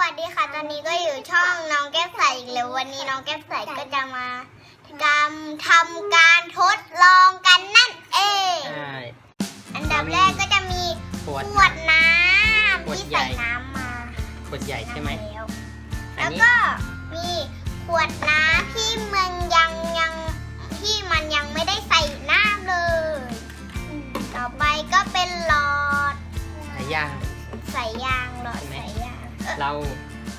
วัสดีค่ะ ตอนนี้ก็อยู่ช่องน้องแก้วใสอีกแล้ววันนี้น้องแก้วใสก็จะมาทำทำการทดลองกันนั่นเอง ใช่อันดับแรกก็จะมีขวด ขวดน้ำขวดที่ใหญ่ ใส่น้ำมาขวดใหญ่ใช่ไหม แล้วอัแล้นวนี้ ก็มีขวดน้ำที่มันยังยังที่มันยังไม่ได้ใส่น้ำเลยอืมต่อไปก็เป็นหลอด สายยาง ใส่ยาง เออเรา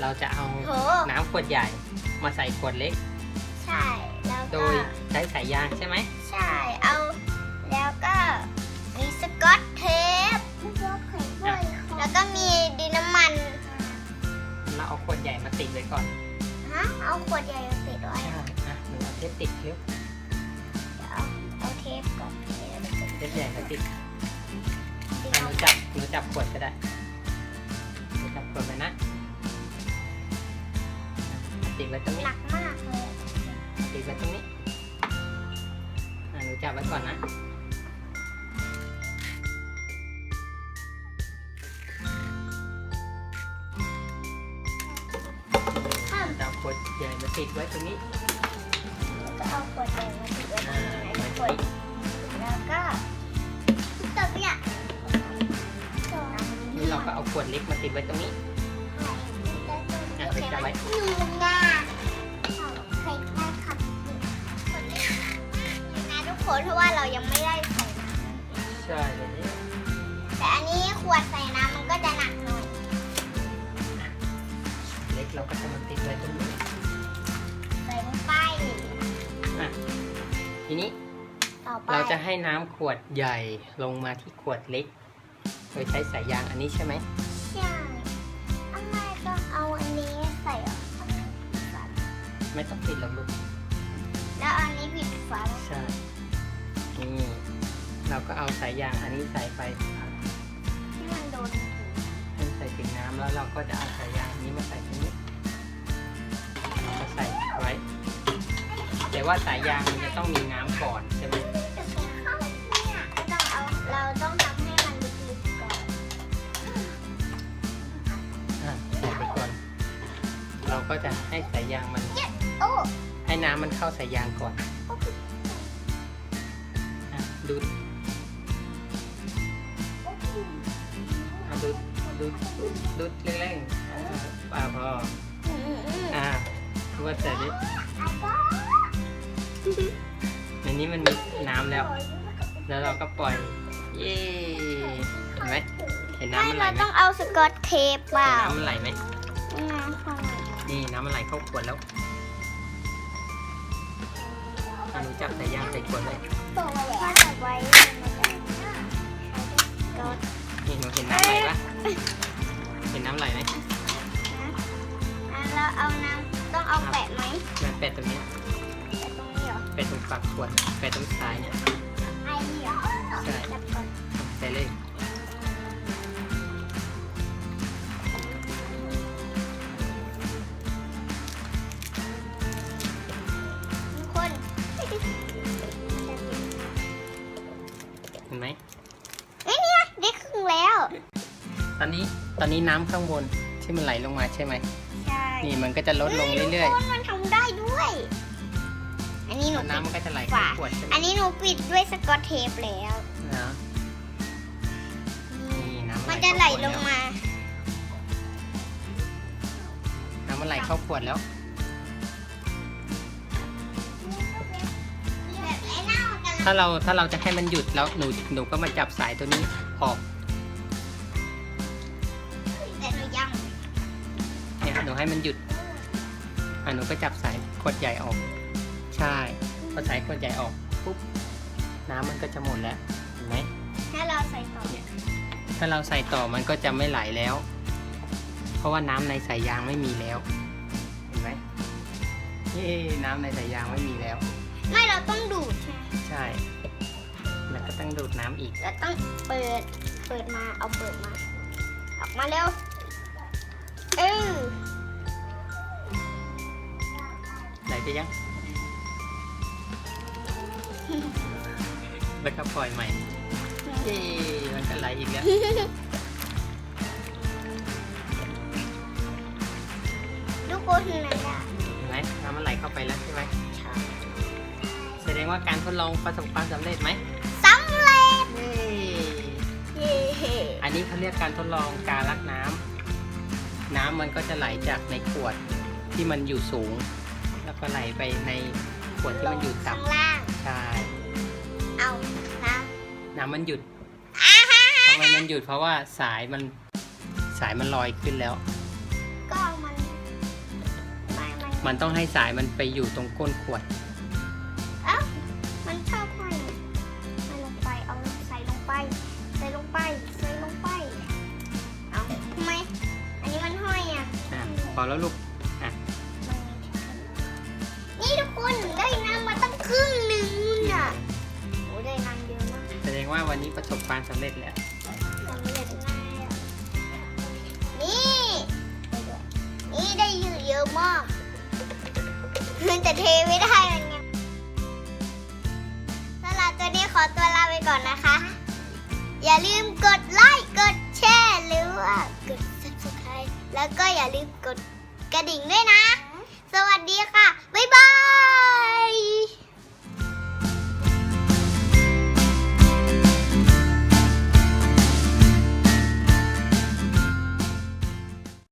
เราจะเอาโหน้ำขวดใหญ่มาใส่ขวดเล็ก ใช่ แล้วโดก็ ยใช้สายยางใช่ไหมใช่ เอา แล้วก็มีสกอตเทป แล้วก็มีดินน้ำมัน เราเอาขวดใหญ่มาติดไว้ก่อนฮะ เอาขวดใหญ่มาติดไว้ใช่อะหนูเอาเทปติดเร็วเดี๋ยวเอาเอาเทปก่อนเดี๋ยวเราจะเทปใหญ่มาติดติดอะหเอานูจับหนูจับขวดก็ได้หนูจับขวดไปนะอะ ติดไว้ตรงนี้หนักมากเลยติดไว้ตรงนี้อะหนูจับไว้ก่อนนะห้ามจะเอาขวดใหญ่มาติดไว้ตรงนี้แล้วก็เอาขวดใหญ่มาติดไว้ตรอ่างนี้ไว้นะตขรงวดนี้แล้วก็ตบเนี่ย นี่เราก็เอาขวดเล็กมาติดไว้ตรงนี้ อะไปจับไว้หนูนาใครได้ขับนะทุกคนเพราะว่าเรายังไม่ได้ใส่น้ใช่เลยนี่ำแต่อันนี้ขวดใส่น้ำมันก็จะหนักหน่อยเล็กเราก็จะมาติดไว้ตรงนี้ใส่ลงไปทีนี้ต่อไปเราจะให้น้ำขวดใหญ่ลงมาที่ขวดเล็ก โดยใช้สายยางอันนี้ใช่ไหม ไม่ต้องติดหรอกลูก แล้วอันนี้ปิดฝาใช่ นี่ เราก็เอาสายยางอันนี้ใส่ไปที่มันโดนให้ใส่ถึงน้ำแล้วเราก็จะเอาสายยางอันนี้มาใส่ตรงนี้มาใส่ไว้ แต่ว่าสายยางมันจะต้องมีน้ำก่อนใช่ไหมจะไปเข้าเนี่ยก็ต้องเอาเราต้องทำให้มันลึกๆก่อนอะใส่ไปก่อน เราก็จะให้สายยางมัน โอ้ให้น้ำมันเข้าสายยางก่อนอะดูดอะดูดดูดดูดเร่งๆอะป่าพออืมอืมอ่าคือว่าแต่นี้ในนี้มันมีน้ำแล้ว แล้วเราก็ปล่อย เย้เห็นไหมเห็นน้ำไม่มันไหลเราไหมต้องเอาสกอตเทปเปเห็นล่าน้ำมันไหลไหมน้ำเข้ามานี่น้ำมันไหลเข้าขวดแล้ว อันนี้จับสายยางใส่ขวดเลยถ้าจับไว้มันจะก็นี่หนูเห็นน้ำไหลปะเห็นน้ำไหลไหมอะแล้วเอาน้ำต้องเอาแปะไหมแปะตรงนี้แปะตรงนี้เหรอแปะตรงปากขวดแปะตรงซ้ายเนี่ยไอเหรอใช่ใส่เลย ห็นไหมเอ้ยเนี่ยได้ครึ่งแล้ว ตอนนี้ตอนนี้น้ำข้างบนที่มันไหลลงมาใช่ไหมใช่นี่มันก็จะลดลงเรื่อยทุกคนมันทำได้ด้วย อันนี้ๆหนูแล้วปิดน้ำมันก็จะไหลเข้าขวดใช่ไหมอันนี้หนูปิดด้วยสกอตเทปแล้ว นะนี่น้ำมันจะไหลลงมา น้ำมันไหลเข้าขวดแล้ว ถ้าเราถ้าเราจะให้มันหยุดแล้วหนูหนูก็มาจับสายตัวนี้ออกแต่หนูยังเนี่ยหนูให้มันหยุดอะหนูก็จับสายขวดใหญ่ออก ใช่พอสายขวดใหญ่ออกปุ๊บน้ำมันก็จะหมดแล้วเห็นไหมถ้าเราใส่ต่อถ้าเราใส่ต่อมันก็จะไม่ไหลแล้ว เพราะว่าน้ำในสายยางไม่มีแล้ว เห็นไหมเย้น้ำในสายยางไม่มีแล้ว ไม่เราต้องดูดใช่ไหมใช่ แล้วก็ต้องดูดน้ำอีก เราต้องเปิด เปิดมา เอาเปิดมา ออกมาเร็ว เออไหลไปยัง แล้วก็ปล่อยใหม่เย้มันก็ไหลอีกแล้วคนนะจ๊ะเห็นไหมน้ำมันไหลเข้าไปแล้วใช่ไหมใช่แสด งว่าการทดลองประสบความสำเร็จไหมสำเร็จเย้เย้อันนี้เขาเรียกการทดลองการลักน้ำน้ำมันก็จะไหลจากในขวดที่มันอยู่สูง แล้วก็ไหลไปในขวดที่มันอยู่ข้างต่ำล่างใช่ เอานะน้ำมันหยุดอ่าฮะทำไมมันหยุดเพราะว่าสายมันสายมันลอยขึ้นแล้วก็มัน มันมันมันต้องให้สายมันไปอยู่ตรงก้นขวด ใส่ลงไป ใส่ลงไป เอาทำไม อันนี้มันห้อยอะ อะพอแล้วลูกอะนี่ทุกคนได้น้ำมาตั้งครึ่งหนึ่งน่ะโอ้ได้น้ำเยอะมากแสดงว่าวันนี้ประสบความสำเร็จแล้ว สำเร็จง่ายอะ นี่ นี่ได้เยอะเยอะมากมันจะเทไม่ได้มันไงสำหรับตัวนี้ขอตัวลาไปก่อนนะคะ อย่าลืมกดไลค์กดแชร์หรือว่ากด subscribe แล้วก็อย่าลืมกดกระดิ่งด้วยนะ